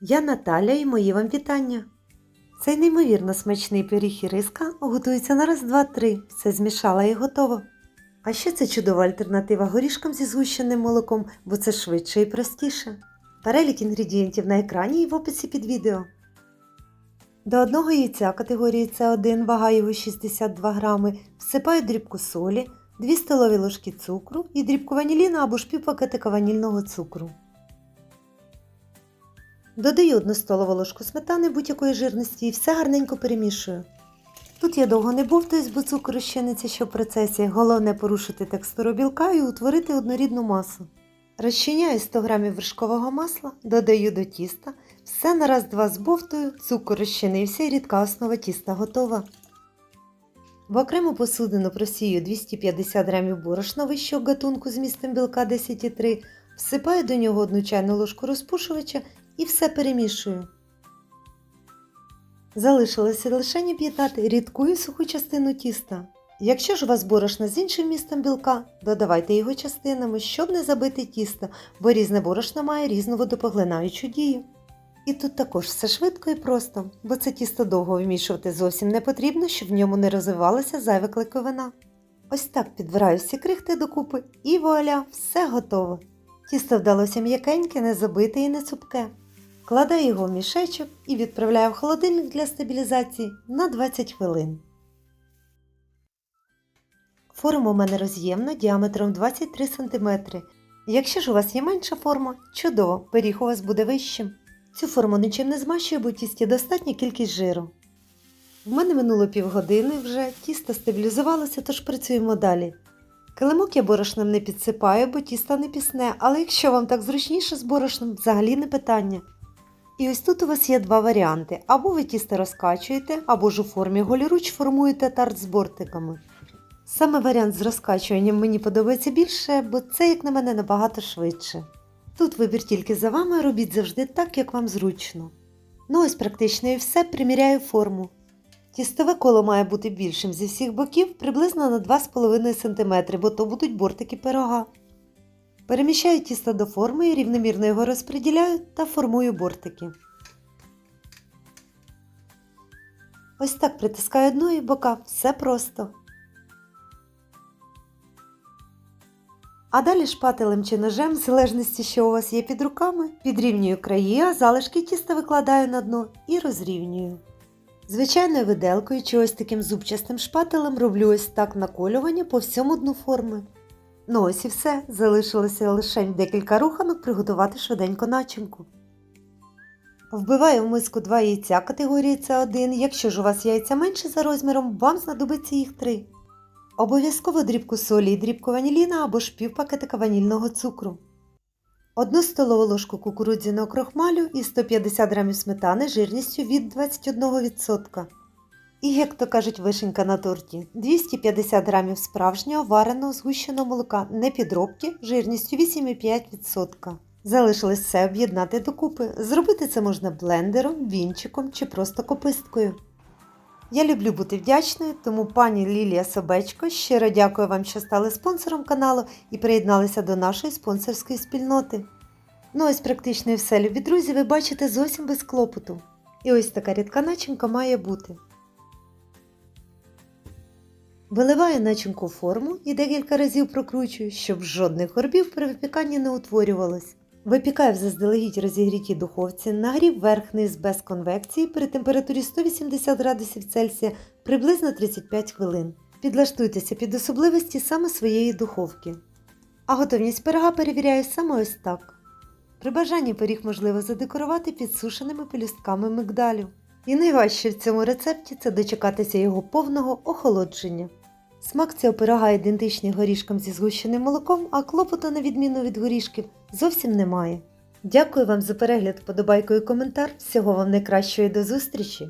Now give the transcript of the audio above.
Я Наталя і мої вам вітання. Цей неймовірно смачний пиріг і риска готується на раз, два, три. Все змішала і готово. А ще це чудова альтернатива горішкам зі згущеним молоком, бо це швидше і простіше. Перелік інгредієнтів на екрані і в описі під відео. До одного яйця категорії С1, вага його 62 грами, всипаю дрібку солі, 2 столові ложки цукру і дрібку ваніліна або ж півпакетика ванільного цукру. Додаю 1 столову ложку сметани будь-якої жирності і все гарненько перемішую. Тут я довго не бовтаюсь, бо цукор розчиниться ще в процесі. Головне порушити текстуру білка і утворити однорідну масу. Розчиняю 100 г вершкового масла, додаю до тіста, все на раз-два збовтую, цукор розчинився і рідка основа тіста готова. В окрему посудину просію 250 г борошна вищого гатунку з містом білка 10,3, всипаю до нього 1 чайну ложку розпушувача і все перемішую. Залишилося лише об'єднати рідку і суху частину тіста. Якщо ж у вас борошно з іншим містом білка, додавайте його частинами, щоб не забити тісто, бо різне борошно має різну водопоглинаючу дію. І тут також все швидко і просто, бо це тісто довго вмішувати зовсім не потрібно, щоб в ньому не розвивалася зайва клейковина. Ось так підбираю всі крихти докупи і вуаля, все готово. Тісто вдалося м'якеньке, не забите і не цупке. Кладаю його в мішечок і відправляю в холодильник для стабілізації на 20 хвилин. Форма у мене роз'ємна діаметром 23 см. Якщо ж у вас є менша форма, чудово, пиріг у вас буде вищим. Цю форму нічим не змащую, бо в тісті достатня кількість жиру. В мене минуло півгодини вже, тісто стабілізувалося, тож працюємо далі. Килимок я борошном не підсипаю, бо тісто не пісне, але якщо вам так зручніше з борошном, взагалі не питання. І ось тут у вас є два варіанти: або ви тісто розкачуєте, або ж у формі голіруч формуєте тарт з бортиками. Саме варіант з розкачуванням мені подобається більше, бо це, як на мене, набагато швидше. Тут вибір тільки за вами, робіть завжди так, як вам зручно. Ну ось практично і все приміряю форму. Тістове коло має бути більшим зі всіх боків приблизно на 2,5 см, бо то будуть бортики пирога. Переміщаю тісто до форми рівномірно його розподіляю та формую бортики. Ось так притискаю дно і бока, все просто. А далі шпателем чи ножем, в залежності, що у вас є під руками, підрівнюю краї, а залишки тіста викладаю на дно і розрівнюю. Звичайною виделкою чи ось таким зубчастим шпателем роблю ось так наколювання по всьому дну форми. Ну ось і все, залишилося лише декілька руханок приготувати швиденько начинку. Вбиваю в миску 2 яйця категорії С1, якщо ж у вас яйця менше за розміром, вам знадобиться їх 3. Обов'язково дрібку солі і дрібку ваніліна або ж півпакетика ванільного цукру. 1 столову ложку кукурудзяного крохмалю і 150 г сметани жирністю від 21%. І, як то кажуть, вишенька на торті 250 г справжнього вареного згущеного молока не підробки жирністю 8,5%. Залишилось все об'єднати докупи. Зробити це можна блендером, вінчиком чи просто кописткою. Я люблю бути вдячною, тому пані Лілія Собечко щиро дякую вам, що стали спонсором каналу і приєдналися до нашої спонсорської спільноти. Ну ось практично і все, любі друзі, ви бачите зовсім без клопоту. І ось така рідка начинка має бути. Виливаю начинку в форму і декілька разів прокручую, щоб жодних горбів при випіканні не утворювалось. Випікаю в заздалегідь розігрітій духовці, нагрів верх-низ без конвекції при температурі 180 градусів Цельсія приблизно 35 хвилин. Підлаштуйтеся під особливості саме своєї духовки. А готовність пирога перевіряю саме ось так. При бажанні пиріг можливо задекорувати підсушеними пелюстками мигдалю. І найважче в цьому рецепті це дочекатися його повного охолодження. Смак цього пирога ідентичний горішкам зі згущеним молоком, а клопоту, на відміну від горішків, зовсім немає. Дякую вам за перегляд, подобайку і коментар. Всього вам найкращої до зустрічі!